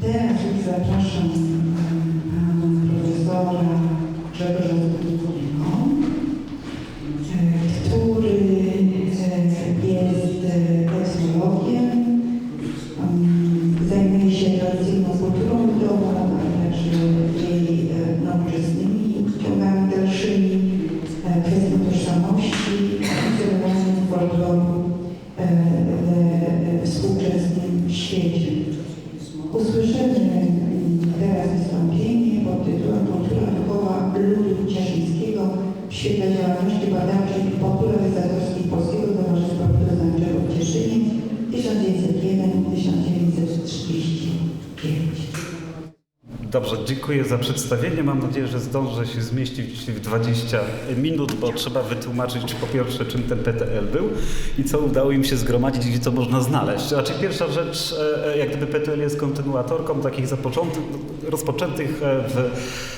Teraz już zapraszam pana profesora Grzegorza Zbudnika, który e, jest e, etnologiem, zajmuje się tradycyjną kulturą ludową, także jej e, nowoczesnymi ciągami dalszymi, e, kwestią tożsamości, funkcjonowaniem folkloru e, we współczesnym świecie. Dobrze, dziękuję za przedstawienie. Mam nadzieję, że zdążę się zmieścić w 20 minut, bo trzeba wytłumaczyć po pierwsze, czym ten PTL był i co udało im się zgromadzić, gdzie to można znaleźć. Znaczy pierwsza rzecz, e, jak gdyby PTL jest kontynuatorką takich zapoczątych, rozpoczętych e,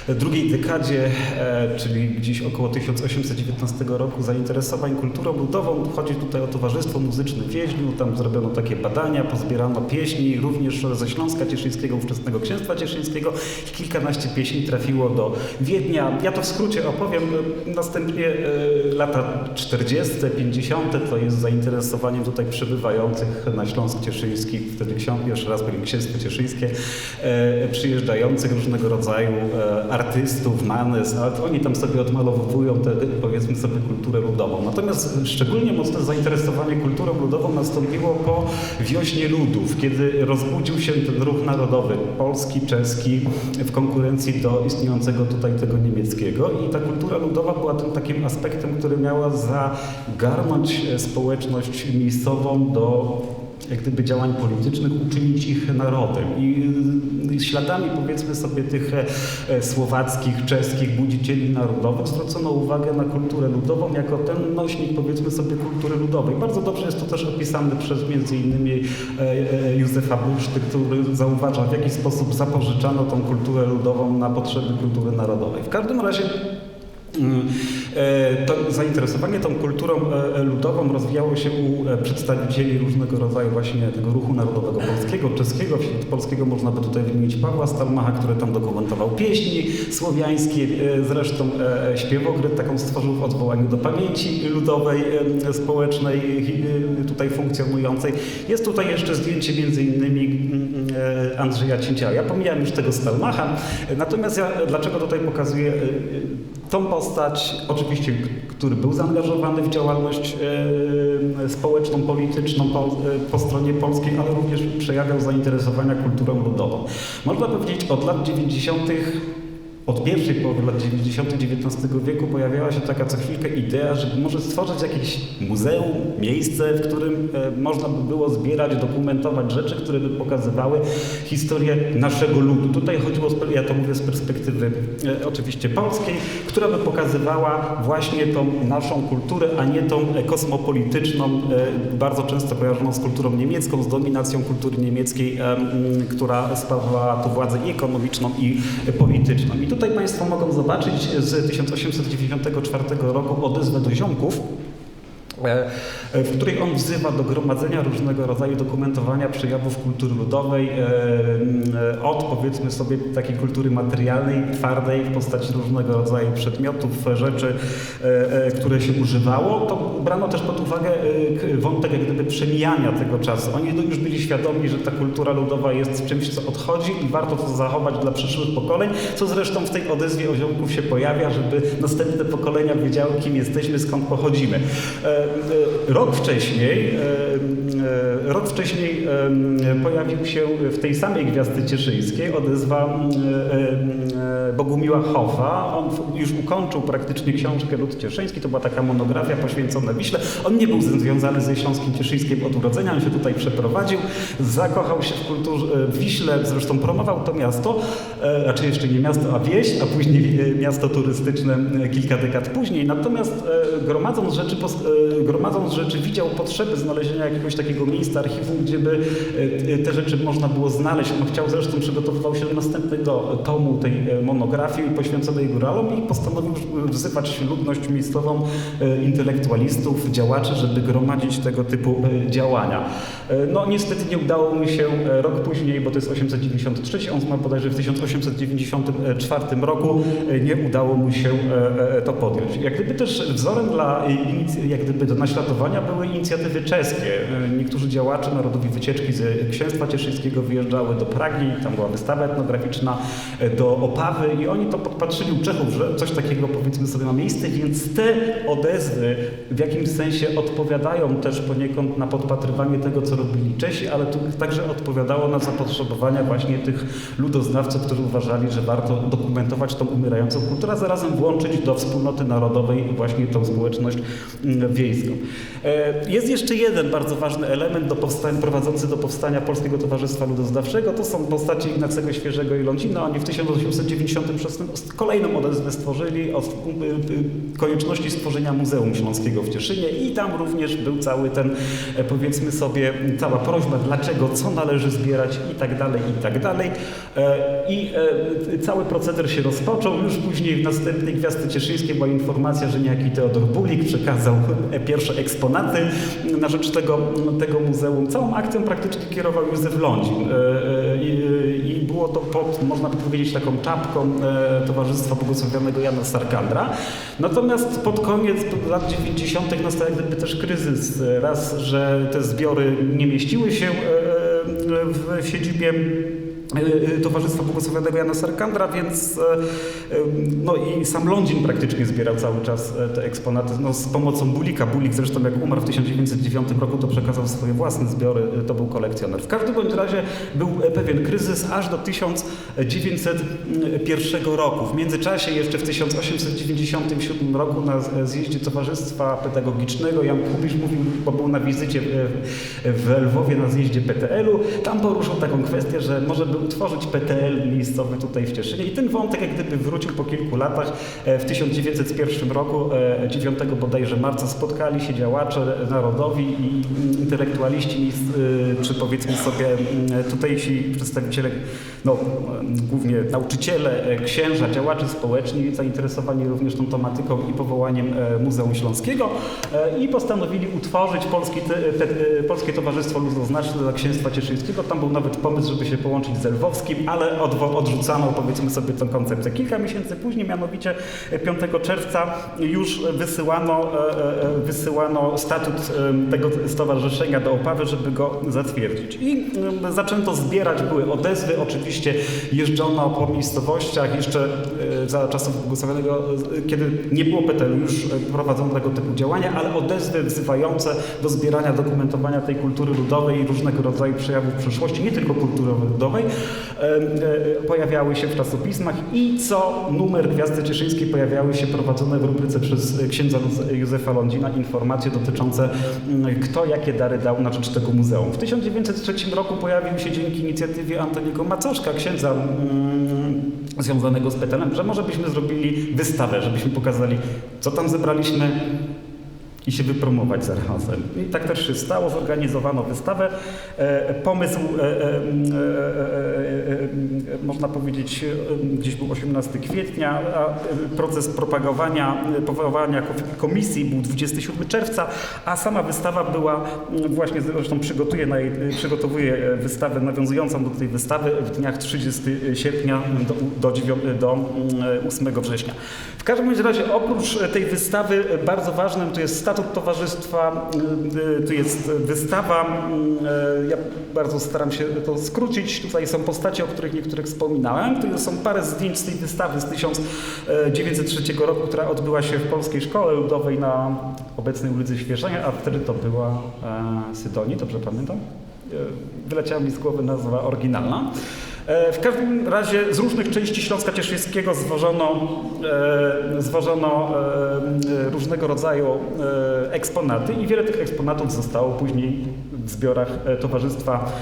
w drugiej dekadzie, e, czyli gdzieś około 1819 roku zainteresowań kulturą ludową. Chodzi tutaj o Towarzystwo Muzyczne w tam zrobiono takie badania, pozbierano pieśni, również ze Śląska Cieszyńskiego, ówczesnego Księstwa Cieszyńskiego kilkanaście pieśni trafiło do Wiednia. Ja to w skrócie opowiem. Następnie e, lata 40., 50. to jest zainteresowaniem tutaj przybywających na Śląsk Cieszyński, wtedy ksiądz, jeszcze raz powiem, Księstwo Cieszyńskie, e, różnego rodzaju e, artystów, manes, ale oni tam sobie odmalowują tę, powiedzmy sobie, kulturę ludową. Natomiast szczególnie mocne zainteresowanie kulturą ludową nastąpiło po wiośnie ludów, kiedy rozbudził się ten ruch narodowy, polski, czeski, w konkurencji do istniejącego tutaj tego niemieckiego i ta kultura ludowa była tym takim aspektem, który miała zagarnąć e, społeczność miejscową do jak gdyby działań politycznych, uczynić ich narodem. I y, śladami powiedzmy sobie tych e, e, słowackich, czeskich budzicieli narodowych zwrócono uwagę na kulturę ludową jako ten nośnik powiedzmy sobie kultury ludowej. Bardzo dobrze jest to też opisane przez między innymi e, Józefa Buszty, który zauważa w jaki sposób zapożyczano tą kulturę ludową na potrzeby kultury narodowej. W każdym razie Mm, To zainteresowanie tą kulturą e, ludową rozwijało się u e, przedstawicieli różnego rodzaju właśnie tego ruchu narodowego polskiego, czeskiego. Wśród polskiego można by tutaj wymienić Pawła Stalmacha, który tam dokumentował pieśni słowiańskie. E, Zresztą e, śpiewogry taką stworzył w odwołaniu do pamięci ludowej, e, społecznej, e, tutaj funkcjonującej. Jest tutaj jeszcze zdjęcie między innymi e, Andrzeja Cięcia. Ja pomijam już tego Stalmacha, e, natomiast ja dlaczego tutaj pokazuję e, e, tą postać, oczywiście, który był zaangażowany w działalność e, społeczną, polityczną po, po stronie polskiej, ale również przejawiał zainteresowania kulturą ludową. Można powiedzieć, od lat 90. Od pierwszej połowy lat 90. XIX wieku pojawiała się taka co chwilkę idea, żeby może stworzyć jakieś muzeum, miejsce, w którym e, można by było zbierać, dokumentować rzeczy, które by pokazywały historię naszego ludu. Tutaj chodziło, ja to mówię z perspektywy e, oczywiście polskiej, która by pokazywała właśnie tą naszą kulturę, a nie tą kosmopolityczną, e, bardzo często kojarzoną z kulturą niemiecką, z dominacją kultury niemieckiej, która sprawowała tu władzę i ekonomiczną, i polityczną. I tutaj Państwo mogą zobaczyć z 1894 roku odezwę do ziomków, w której on wzywa do gromadzenia różnego rodzaju dokumentowania przejawów kultury ludowej e, e, od powiedzmy sobie takiej kultury materialnej, twardej w postaci różnego rodzaju przedmiotów, rzeczy, e, e, które się używało. To brano też pod uwagę e, wątek jak gdyby przemijania tego czasu. Oni już byli świadomi, że ta kultura ludowa jest czymś, co odchodzi i warto to zachować dla przyszłych pokoleń, co zresztą w tej odezwie oziomków się pojawia, żeby następne pokolenia wiedziały, kim jesteśmy, skąd pochodzimy. E, Rok wcześniej, e, e, rok wcześniej pojawił się w tej samej Gwiazdy Cieszyńskiej odezwa Bogumiła Hoffa. On już ukończył praktycznie książkę Lud Cieszyński, to była taka monografia poświęcona Wiśle. On nie był związany ze Śląskiem Cieszyńskim od urodzenia, on się tutaj przeprowadził, zakochał się w kulturze Wiśle, zresztą promował to miasto, raczej jeszcze nie miasto, a wieś, a później miasto turystyczne kilka dekad później. Natomiast gromadząc rzeczy, gromadząc rzeczy widział potrzebę znalezienia jakiegoś takiego miejsca, archiwum, gdzie by e, te rzeczy można było znaleźć. On chciał zresztą, przygotowywał się do następnego tomu tej e, monografii poświęconej góralom i postanowił wzywać ludność miejscową, e, intelektualistów, działaczy, żeby gromadzić tego typu działania. No niestety nie udało mu się rok później, bo to jest 893, on zmarł bodajże w 1894 roku, nie udało mu się to podjąć. Jak gdyby też wzorem dla jak gdyby do naśladowania były inicjatywy czeskie. E, Niektórzy działacze narodowi wycieczki z Księstwa Cieszyńskiego wyjeżdżały do Pragi, tam była wystawa etnograficzna, e, do Opawy i oni to podpatrzyli u Czechów, że coś takiego powiedzmy sobie ma miejsce, więc te odezwy w jakimś sensie odpowiadają też poniekąd na podpatrywanie tego, co robili Czesi, ale tu także odpowiadało na zapotrzebowania właśnie tych ludoznawców, którzy uważali, że warto dokumentować tą umierającą kulturę, a zarazem włączyć do wspólnoty narodowej właśnie tą społeczność mm, wiejską. E, Jest jeszcze jeden bardzo ważny element do powstań, prowadzący do powstania Polskiego Towarzystwa Ludoznawczego. To są postacie Ignacego Świeżego i Lądzina. Oni w 1896 kolejną odezwę stworzyli o y, konieczności stworzenia Muzeum Śląskiego w Cieszynie i tam również był cały ten, e, powiedzmy sobie, cała prośba, dlaczego, co należy zbierać i tak dalej, i tak dalej. E, I e, cały proceder się rozpoczął. Już później w następnej Gwiazdy Cieszyńskiej była informacja, że niejaki Teodor Bulik przekazał e, pierwsze eksponaty na rzecz tego, tego muzeum. Całą akcją praktycznie kierował Józef Lądzin. E, e, I, i było to pod, można by powiedzieć, taką czapką e, Towarzystwa Błogosławionego Jana Sarkandra. Natomiast pod koniec lat 90. nastał też kryzys. E, Raz, że te zbiory nie mieściły się e, e, w siedzibie e, Towarzystwa Błogosławionego Jana Sarkandra, więc e, no i sam Lądzin praktycznie zbierał cały czas te eksponaty no, z pomocą Bulika. Bulik zresztą jak umarł w 1909 roku, to przekazał swoje własne zbiory, to był kolekcjoner. W każdym bądź razie był pewien kryzys aż do 1901 roku. W międzyczasie jeszcze w 1897 roku na zjeździe Towarzystwa Pedagogicznego Jan Kubisz mówił, bo był na wizycie w, Lwowie na zjeździe PTL-u, tam poruszył taką kwestię, że może by utworzyć PTL miejscowy tutaj w Cieszynie i ten wątek jak gdyby wrócił po kilku latach. E, W 1901 roku, e, 9 bodajże marca spotkali się działacze narodowi i intelektualiści, y, czy powiedzmy sobie mm, tutejsi przedstawiciele, no głównie nauczyciele, e, księża, działacze społeczni, zainteresowani również tą tematyką i powołaniem e, Muzeum Śląskiego e, i postanowili utworzyć Polski, te, te, Polskie Towarzystwo Ludoznaczne dla Księstwa Cieszyńskiego. Tam był nawet pomysł, żeby się połączyć z Lwowskim, ale odwo- odrzucano powiedzmy sobie tę koncepcję. Kilka miesięcy później, mianowicie 5 czerwca już wysyłano, wysyłano statut tego stowarzyszenia do Opawy, żeby go zatwierdzić. I zaczęto zbierać, były odezwy, oczywiście jeżdżono po miejscowościach, jeszcze e, za czasów błogosławionego, e, kiedy nie było PTL, już e, prowadzono tego typu działania, ale odezwy wzywające do zbierania, dokumentowania tej kultury ludowej i różnego rodzaju przejawów przeszłości, nie tylko kultury ludowej, pojawiały się w czasopismach i co numer Gwiazdy Cieszyńskiej pojawiały się prowadzone w rubryce przez księdza Józefa Lądzina informacje dotyczące mm, kto jakie dary dał na rzecz tego muzeum. W 1903 roku pojawił się dzięki inicjatywie Antoniego Macoszka, księdza mm, związanego z PTL-em, że może byśmy zrobili wystawę, żebyśmy pokazali co tam zebraliśmy, i się wypromować zarazem. I tak też się stało, zorganizowano wystawę. E, pomysł, e, e, można powiedzieć, gdzieś był 18 kwietnia, a proces propagowania, powołania komisji był 27 czerwca, a sama wystawa była, właśnie zresztą przygotuję na jej, przygotowuję wystawę nawiązującą do tej wystawy w dniach 30 sierpnia do, do, 9, do mm, 8 września. W każdym razie oprócz tej wystawy bardzo ważnym to jest statut towarzystwa, y, y, tu jest wystawa, y, ja bardzo staram się to skrócić, tutaj są postacie, o których niektórych wspominałem, tu są parę zdjęć z tej wystawy z 1903 roku, która odbyła się w Polskiej Szkole Ludowej na obecnej ulicy Świeżenia, a wtedy to była e, Sydonii, dobrze pamiętam? E, Wyleciała mi z głowy nazwa oryginalna. E, W każdym razie z różnych części Śląska Cieszyńskiego zwożono, e, zwożono e, różnego rodzaju eksponaty i wiele tych eksponatów zostało później w zbiorach Towarzystwa,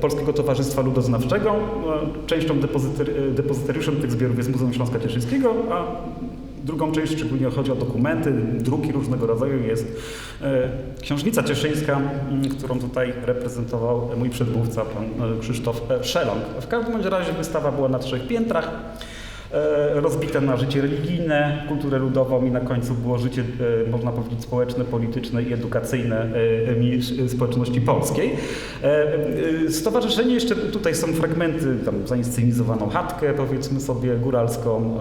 Polskiego Towarzystwa Ludoznawczego. Częścią depozytariuszem tych zbiorów jest Muzeum Śląska Cieszyńskiego, a drugą część, szczególnie chodzi o dokumenty, druki różnego rodzaju, jest e, książnica cieszyńska, m, którą tutaj reprezentował mój przedmówca, pan e, Krzysztof e, Szelong. W każdym razie wystawa była na trzech piętrach rozbite na życie religijne, kulturę ludową i na końcu było życie, e, można powiedzieć, społeczne, polityczne i edukacyjne e, społeczności polskiej. E, e, Stowarzyszenie jeszcze, tutaj są fragmenty, tam zainscenizowaną chatkę, powiedzmy sobie, góralską,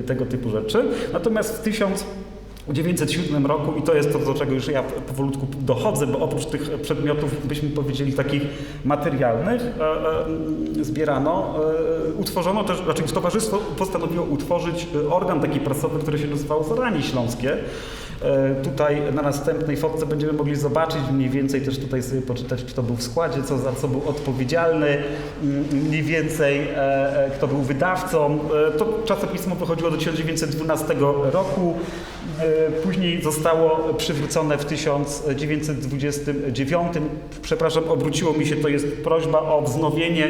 e, tego typu rzeczy. Natomiast w 1000 w 1907 roku, i to jest to, do czego już ja powolutku dochodzę, bo oprócz tych przedmiotów, byśmy powiedzieli, takich materialnych, e, e, zbierano, e, utworzono też, znaczy towarzystwo postanowiło utworzyć organ taki prasowy, który się nazywał Zaranie Śląskie. E, Tutaj na następnej fotce będziemy mogli zobaczyć mniej więcej też tutaj sobie poczytać, kto był w składzie, co za co był odpowiedzialny, mm, mniej więcej e, e, kto był wydawcą. To czasopismo wychodziło do 1912 roku. Później zostało przywrócone w 1929. Przepraszam, obróciło mi się, to jest prośba o wznowienie,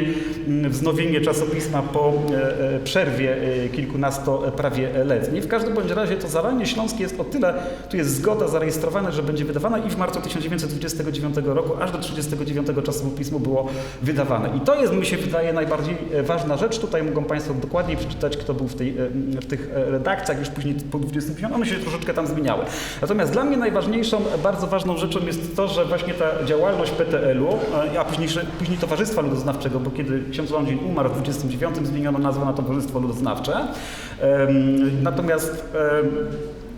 mm, wznowienie czasopisma po przerwie kilkunasto prawie letniej. W każdym bądź razie to zaranie śląskie jest o tyle, tu jest zgoda zarejestrowana, że będzie wydawana i w marcu 1929 roku aż do 1939 czasopismo było wydawane. I to jest, mi się wydaje, najbardziej e, ważna rzecz. Tutaj mogą Państwo dokładniej przeczytać, kto był w, tej, e, w tych e, redakcjach, już później po 25, one się troszeczkę tam zmieniały. Natomiast dla mnie najważniejszą, bardzo ważną rzeczą jest to, że właśnie ta działalność PTL-u, a później, później Towarzystwa Ludoznawczego, bo kiedy ksiądz Lądzin umarł w 29, zmieniono nazwę na Towarzystwo Ludoznawcze. Natomiast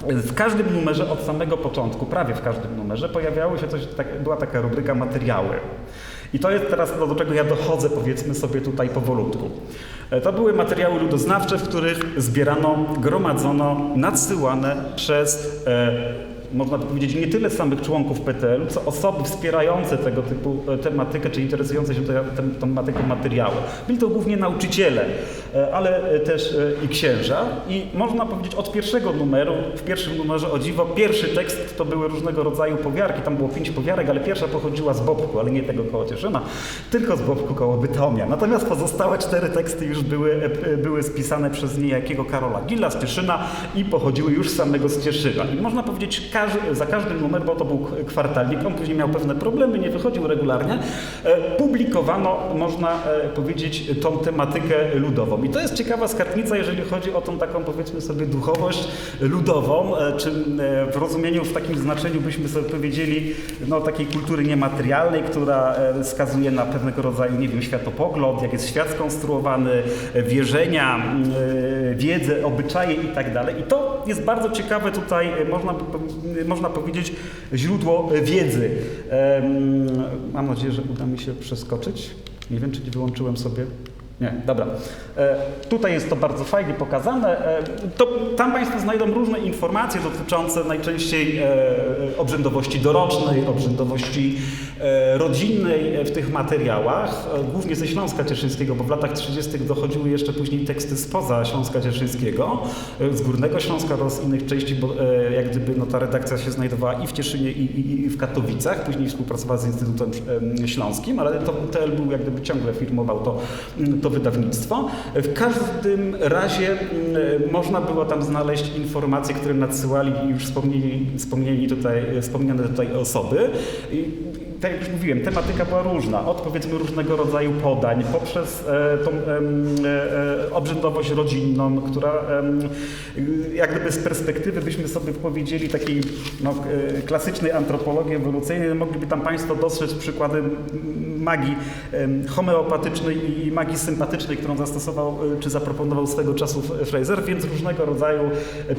w każdym numerze od samego początku, prawie w każdym numerze, pojawiało się coś, tak, była taka rubryka materiały. I to jest teraz to, do czego ja dochodzę, powiedzmy sobie tutaj powolutku. E, To były materiały ludoznawcze, w których zbierano, gromadzono, nadsyłane przez, e, można by powiedzieć, nie tyle samych członków PTL-u, co osoby wspierające tego typu e, tematykę, czy interesujące się tem- tematyką materiału. Byli to głównie nauczyciele, ale e, też e, i księża. I można powiedzieć od pierwszego numeru, w pierwszym numerze o dziwo, pierwszy tekst to były różnego rodzaju powiarki, tam było pięć powiarek, ale pierwsza pochodziła z Bobku, ale nie tego koło Cieszyna, tylko z Bobku koło Bytomia. Natomiast pozostałe cztery teksty już były, e, e, były spisane przez niejakiego Karola Gilla z Cieszyna i pochodziły już z samego z Cieszyna. I można powiedzieć, każdy, za każdym numer, bo to był kwartalnik, on później miał pewne problemy, nie wychodził regularnie, e, publikowano, można e, powiedzieć, tą tematykę ludową. I to jest ciekawa skarbnica, jeżeli chodzi o tą taką, powiedzmy sobie, duchowość ludową, e, czy e, w rozumieniu, w takim znaczeniu byśmy sobie powiedzieli, no takiej kultury niematerialnej, która e, wskazuje na pewnego rodzaju, nie wiem, światopogląd, jak jest świat skonstruowany, wierzenia, wiedzę, obyczaje i tak dalej. I to jest bardzo ciekawe tutaj, można, można powiedzieć, źródło wiedzy. Mam nadzieję, że uda mi się przeskoczyć. Nie wiem, czy nie wyłączyłem sobie. Nie, dobra. E, tutaj jest to bardzo fajnie pokazane. E, to, tam Państwo znajdą różne informacje dotyczące najczęściej e, e, obrzędowości dorocznej, obrzędowości e, rodzinnej e, w tych materiałach, e, głównie ze Śląska Cieszyńskiego, bo w latach 30. dochodziły jeszcze później teksty spoza Śląska Cieszyńskiego, e, z Górnego Śląska oraz innych części, bo e, jak gdyby no, ta redakcja się znajdowała i w Cieszynie, i, i, i w Katowicach. Później współpracowała z Instytutem em, Śląskim, ale to TL był jak gdyby ciągle firmował to, to wydawnictwo. W każdym razie mm, można było tam znaleźć informacje, które nadsyłali już wspomnieni, wspomnieni tutaj, wspomniane tutaj osoby. Tak jak już mówiłem, tematyka była różna, od powiedzmy różnego rodzaju podań, poprzez e, tą e, e, obrzędowość rodzinną, która jak gdyby z perspektywy byśmy sobie powiedzieli takiej no, klasycznej antropologii ewolucyjnej, mogliby tam Państwo dostrzec przykłady magii homeopatycznej i magii sympatycznej, którą zastosował czy zaproponował swego czasu Fraser, więc różnego rodzaju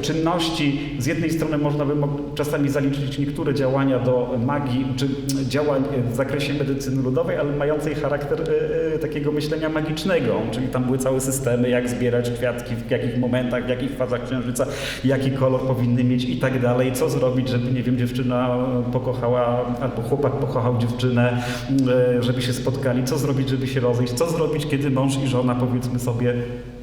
czynności. Z jednej strony można by czasami zaliczyć niektóre działania do magii, czy działań w zakresie medycyny ludowej, ale mającej charakter e, e, takiego myślenia magicznego, czyli tam były całe systemy, jak zbierać kwiatki, w jakich momentach, w jakich fazach księżyca, jaki kolor powinny mieć i tak dalej, co zrobić, żeby, nie wiem, dziewczyna pokochała, albo chłopak pokochał dziewczynę, e, żeby się spotkali, co zrobić, żeby się rozejść, co zrobić, kiedy mąż i żona, powiedzmy sobie, e, e, e,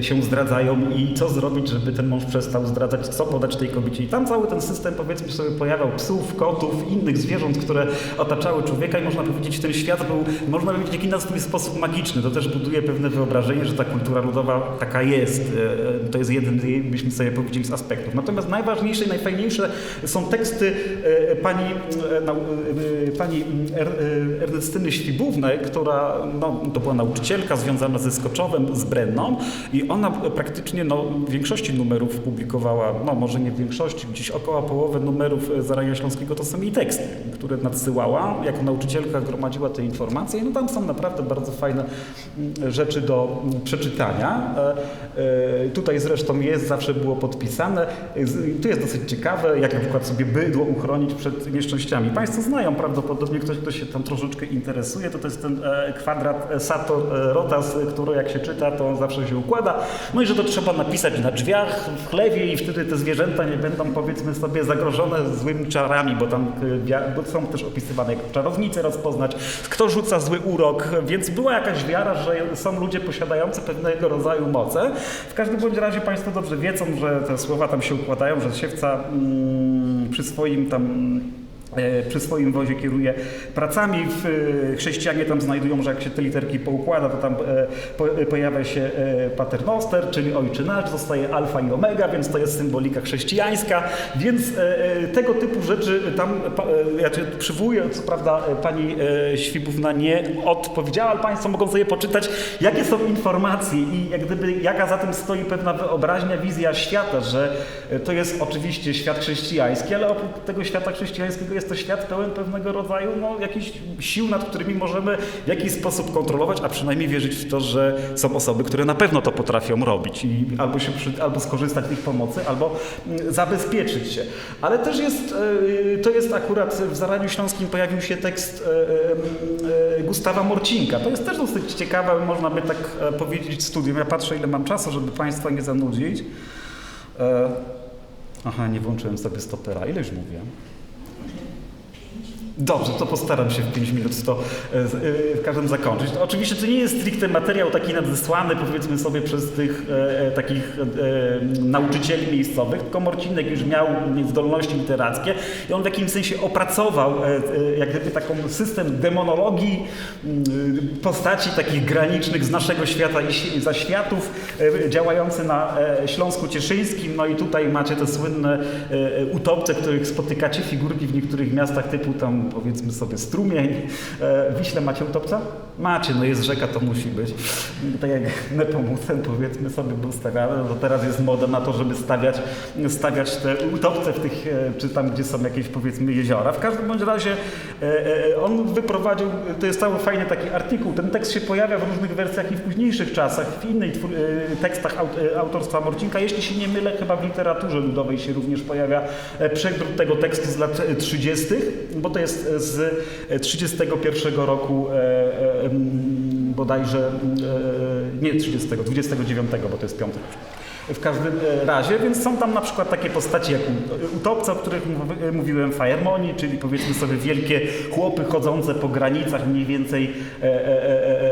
się zdradzają i co zrobić, żeby ten mąż przestał zdradzać, co podać tej kobiecie. I tam cały ten system, powiedzmy sobie, pojawiał psów, kotów, innych zwierząt, które otaczały człowieka i można powiedzieć, ten świat był, można powiedzieć, jakiś swój sposób magiczny. To też buduje pewne wyobrażenie, że ta kultura ludowa taka jest. E, To jest jeden, byśmy sobie powiedzieli, z aspektów. Natomiast najważniejsze i najfajniejsze są teksty e, pani, e, e, pani Er- e, Ernestyny Świbównej, która no, to była nauczycielka związana ze Skoczowem, z Brenną i ona praktycznie no, większości numerów publikowała, no może nie większości, gdzieś około połowy numerów e, Zarania Śląskiego to są jej teksty, które nadsyłała. Jako nauczycielka gromadziła te informacje no, tam są naprawdę bardzo fajne mm, rzeczy do mm, przeczytania. E, e, Tutaj zresztą jest, zawsze było podpisane. Tu jest dosyć ciekawe, jak na przykład sobie bydło uchronić przed nieszczęściami. Państwo znają prawdopodobnie, ktoś, kto się tam troszeczkę interesuje, to to jest ten kwadrat Sato Rotas, e, który jak się czyta, to zawsze się układa. No i że to trzeba napisać na drzwiach, w chlewie i wtedy te zwierzęta nie będą powiedzmy sobie zagrożone złymi czarami, bo tam wia- bo są też opisywane jak czarownice rozpoznać, kto rzuca zły urok, więc była jakaś wiara, że są ludzie posiadający pewnego rodzaju moce. W każdym bądź razie Państwo dobrze wiedzą, że te słowa tam się układają, że siewca mm, przy swoim tam przy swoim wozie kieruje pracami. E, chrześcijanie tam znajdują, że jak się te literki poukłada, to tam e, po, e, pojawia się e, paternoster, czyli ojczy nasz, zostaje alfa i omega, więc to jest symbolika chrześcijańska. Więc e, e, tego typu rzeczy tam, e, ja cię przywołuję, co prawda e, pani e, Świbówna nie odpowiedziała, ale Państwo mogą sobie poczytać, jakie są informacje i jak gdyby, jaka za tym stoi pewna wyobraźnia, wizja świata, że e, to jest oczywiście świat chrześcijański, ale oprócz tego świata chrześcijańskiego jest to świat pełen pewnego rodzaju no, jakichś sił, nad którymi możemy w jakiś sposób kontrolować, a przynajmniej wierzyć w to, że są osoby, które na pewno to potrafią robić i albo, się przy, albo skorzystać z ich pomocy, albo mm, zabezpieczyć się. Ale też jest, e, to jest akurat w Zaraniu Śląskim pojawił się tekst e, e, Gustawa Morcinka. To jest też dosyć ciekawe, można by tak powiedzieć studium. Ja patrzę, ile mam czasu, żeby Państwa nie zanudzić. Aha, nie włączyłem sobie stopera. Ile już mówię? Dobrze, to postaram się w 5 minut to e, e, w każdym zakończyć. To oczywiście to nie jest stricte materiał taki nadesłany, powiedzmy sobie, przez tych e, e, takich e, nauczycieli miejscowych, tylko Morcinek już miał zdolności literackie i on w jakimś sensie opracował e, jak gdyby taką system demonologii m, postaci takich granicznych z naszego świata i zaświatów działający na Śląsku Cieszyńskim. No i tutaj macie te słynne utopce, których spotykacie figurki w niektórych miastach typu tam powiedzmy sobie strumień. E, Wiśle macie utopca? Macie, no jest rzeka, to musi być. Tak jak Nepomucen powiedzmy sobie był stawiany, no to teraz jest moda na to, żeby stawiać, stawiać te utopce w tych, e, czy tam gdzie są jakieś powiedzmy jeziora. W każdym bądź razie e, on wyprowadził, to jest cały fajny taki artykuł, ten tekst się pojawia w różnych wersjach i w późniejszych czasach, w innych tekstach aut- autorstwa Morcinka. Jeśli się nie mylę, chyba w literaturze ludowej się również pojawia przegród tego tekstu z lat e, 30., bo to jest e, z e, 31 roku e, e, bodajże, e, nie 30, 29, bo to jest piątek. W każdym razie, więc są tam na przykład takie postaci jak u- utopce, o których mów- mówiłem, Fajermoni, czyli powiedzmy sobie wielkie chłopy chodzące po granicach mniej więcej e, e, e,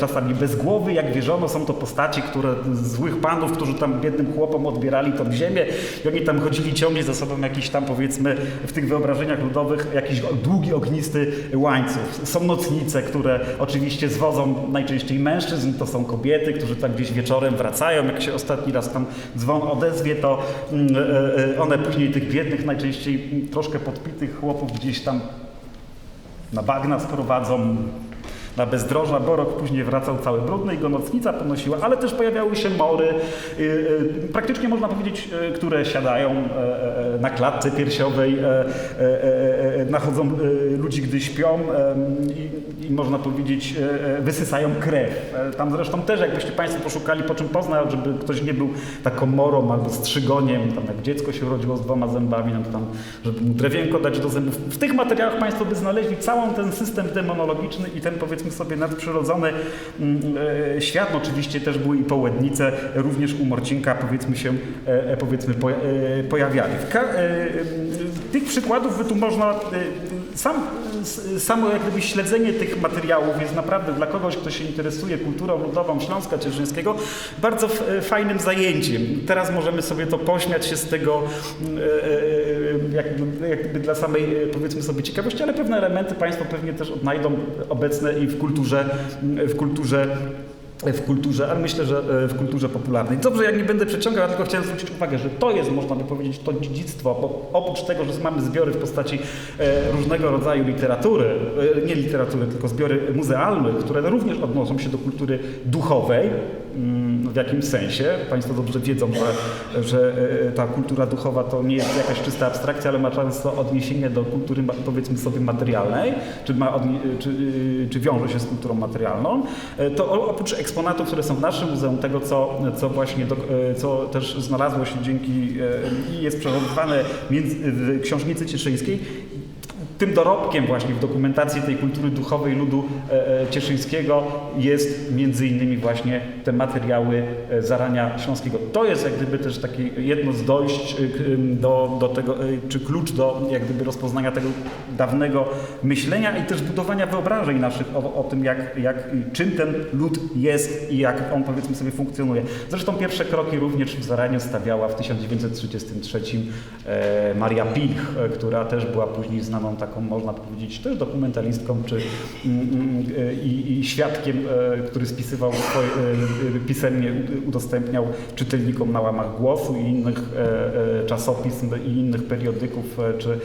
czasami bez głowy, jak wierzono, są to postaci, które złych panów, którzy tam biednym chłopom odbierali tą ziemię i oni tam chodzili ciągli za sobą jakiś tam powiedzmy w tych wyobrażeniach ludowych jakiś długi, ognisty łańcuch. Są nocnice, które oczywiście zwodzą najczęściej mężczyzn, to są kobiety, którzy tam gdzieś wieczorem wracają, jak się ostatni raz tam dzwon odezwie, to mm, e, e, one później tych biednych, najczęściej troszkę podpitych chłopów gdzieś tam na bagna sprowadzą, na bezdroża, bo rok później wracał cały brudny i go nocnica ponosiła, ale też pojawiały się mory, y, y, praktycznie można powiedzieć, y, które siadają e, e, e, na klatce piersiowej, nachodzą ludzi, gdy śpią i, można powiedzieć wysysają krew. Tam zresztą też, jakbyście Państwo poszukali, po czym poznać, żeby ktoś nie był taką morą albo strzygoniem, tam jak dziecko się urodziło z dwoma zębami, no to tam, żeby mu drewienko dać do zębów. W tych materiałach Państwo by znaleźli całą ten system demonologiczny i ten powiedzmy powiedzmy sobie nadprzyrodzony mm, e, świat. Oczywiście też były i połednice, również u Morcinka powiedzmy się e, e, powiedzmy po, pojawiali. W ka- e, tych przykładów by tu można sam, samo jak gdyby śledzenie tych materiałów jest naprawdę dla kogoś, kto się interesuje kulturą ludową Śląska Cieszyńskiego bardzo fajnym zajęciem. Teraz możemy sobie to pośmiać się z tego mm, e, e, jakby, jakby dla samej powiedzmy sobie ciekawości, ale pewne elementy Państwo pewnie też odnajdą obecne i w kulturze, w kulturze w kulturze, ale myślę, że e, w kulturze popularnej. Dobrze, ja nie będę przeciągał, ja tylko chciałem zwrócić uwagę, że to jest, można by powiedzieć, to dziedzictwo, bo oprócz tego, że mamy zbiory w postaci e, różnego rodzaju literatury, e, nie literatury, tylko zbiory muzealne, które również odnoszą się do kultury duchowej, w jakimś sensie. Państwo dobrze wiedzą, że, że e, ta kultura duchowa to nie jest jakaś czysta abstrakcja, ale ma często odniesienie do kultury, powiedzmy sobie, materialnej, czy, ma czy, czy wiąże się z kulturą materialną. E, To oprócz eksponatów, które są w naszym muzeum, tego co, co właśnie, do, e, co też znalazło się dzięki i jest przechowywane w Książnicy Cieszyńskiej, tym dorobkiem właśnie w dokumentacji tej kultury duchowej ludu e, e, cieszyńskiego jest między innymi właśnie te materiały e, zarania śląskiego. To jest jak gdyby też takie jedno z dojść do, do tego, czy klucz do jak gdyby rozpoznania tego dawnego myślenia i też budowania wyobrażeń naszych o, o tym, jak, jak, czym ten lud jest i jak on powiedzmy sobie funkcjonuje. Zresztą pierwsze kroki również w zaraniu stawiała w 1933 e, Maria Pilch, która też była później znaną taką, można powiedzieć, też dokumentalistką, czy mm, mm, i, i świadkiem, e, który spisywał e, pisemnie udostępniał czytelnikom na łamach głosu i innych e, czasopism i innych periodyków czy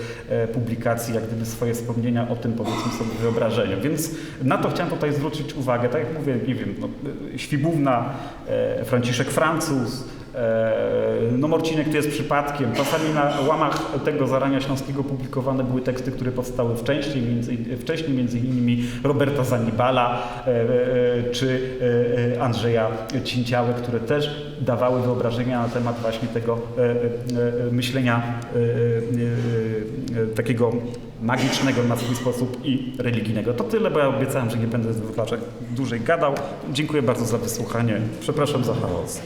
publikacji, jak gdyby swoje wspomnienia o tym powiedzmy sobie wyobrażeniu. Więc na to chciałem tutaj zwrócić uwagę. Tak jak mówię, nie wiem, no, Świbówna, Franciszek Francuz, No Morcinek to jest przypadkiem. Czasami na łamach tego zarania śląskiego publikowane były teksty, które powstały wcześniej, między, wcześniej między innymi Roberta Zanibala e, e, czy e, e, Andrzeja Cinciały, które też dawały wyobrażenia na temat właśnie tego e, e, e, myślenia e, e, e, takiego magicznego na swój sposób i religijnego. To tyle, bo ja obiecałem, że nie będę dłużej gadał. Dziękuję bardzo za wysłuchanie. Przepraszam za chaos.